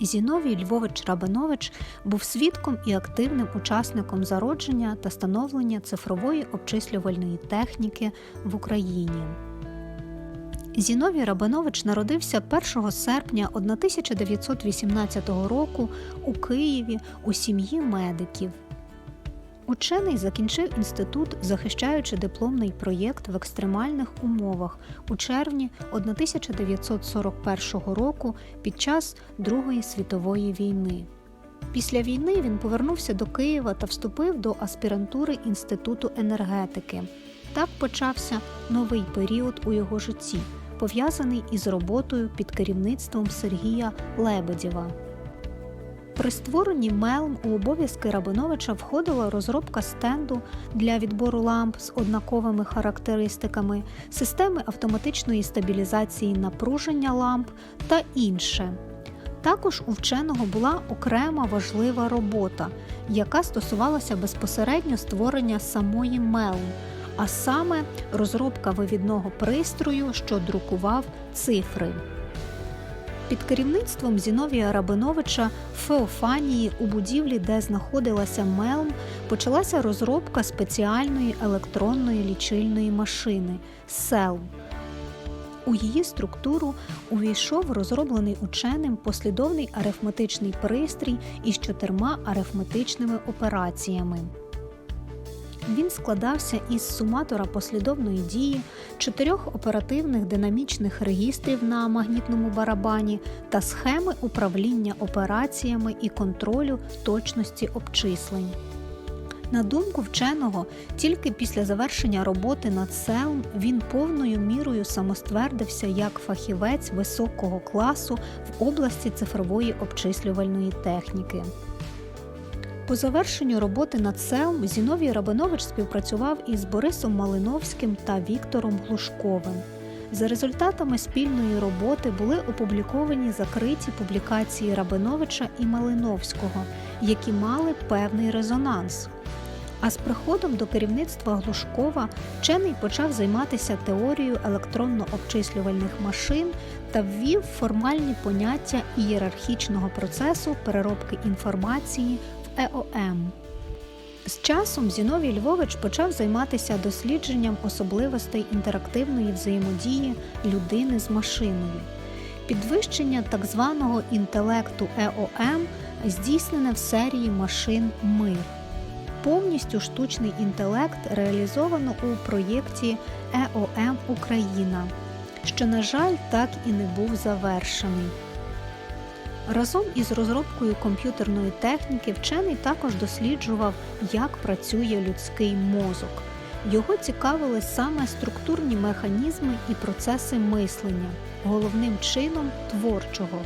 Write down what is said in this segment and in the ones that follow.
Зіновій Львович Рабанович був свідком і активним учасником зародження та становлення цифрової обчислювальної техніки в Україні. Зіновій Рабанович народився 1 серпня 1918 року у Києві у сім'ї медиків. Учений закінчив інститут, захищаючи дипломний проєкт в екстремальних умовах у червні 1941 року під час Другої світової війни. Після війни він повернувся до Києва та вступив до аспірантури Інституту енергетики. Так почався новий період у його житті, пов'язаний із роботою під керівництвом Сергія Лебедєва. При створенні Мелм у обов'язки Рабиновича входила розробка стенду для відбору ламп з однаковими характеристиками, системи автоматичної стабілізації напруження ламп та інше. Також у вченого була окрема важлива робота, яка стосувалася безпосередньо створення самої Мелм, а саме розробка вивідного пристрою, що друкував цифри. Під керівництвом Зіновія Рабиновича Феофанії у будівлі, де знаходилася Мелм, почалася розробка спеціальної електронної лічильної машини СЕЛМ. У її структуру увійшов розроблений ученим послідовний арифметичний пристрій із чотирма арифметичними операціями. Він складався із суматора послідовної дії, чотирьох оперативних динамічних регістрів на магнітному барабані та схеми управління операціями і контролю точності обчислень. На думку вченого, тільки після завершення роботи над СЕЛМ він повною мірою самоствердився як фахівець високого класу в області цифрової обчислювальної техніки. По завершенню роботи над СЕЛМ Зіновій Рабинович співпрацював із Борисом Малиновським та Віктором Глушковим. За результатами спільної роботи були опубліковані закриті публікації Рабиновича і Малиновського, які мали певний резонанс. А з приходом до керівництва Глушкова вчений почав займатися теорією електронно-обчислювальних машин та ввів формальні поняття ієрархічного процесу переробки інформації ЕОМ. З часом Зіновій Львович почав займатися дослідженням особливостей інтерактивної взаємодії людини з машиною. Підвищення так званого інтелекту ЕОМ здійснене в серії машин Мир. Повністю штучний інтелект реалізовано у проєкті ЕОМ Україна, що, на жаль, так і не був завершений. Разом із розробкою комп'ютерної техніки вчений також досліджував, як працює людський мозок. Його цікавили саме структурні механізми і процеси мислення, головним чином творчого.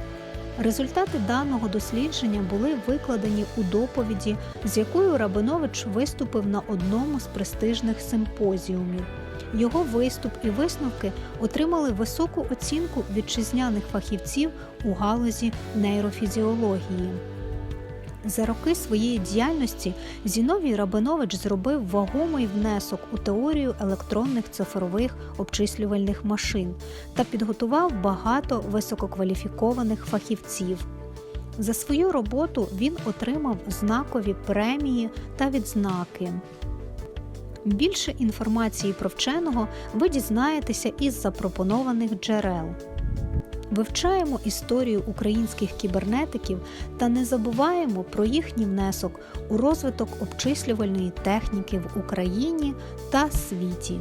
Результати даного дослідження були викладені у доповіді, з якою Рабинович виступив на одному з престижних симпозіумів. Його виступ і висновки отримали високу оцінку вітчизняних фахівців у галузі нейрофізіології. За роки своєї діяльності Зіновій Рабинович зробив вагомий внесок у теорію електронних цифрових обчислювальних машин та підготував багато висококваліфікованих фахівців. За свою роботу він отримав знакові премії та відзнаки. Більше інформації про вченого ви дізнаєтеся із запропонованих джерел. Вивчаємо історію українських кібернетиків та не забуваємо про їхній внесок у розвиток обчислювальної техніки в Україні та світі.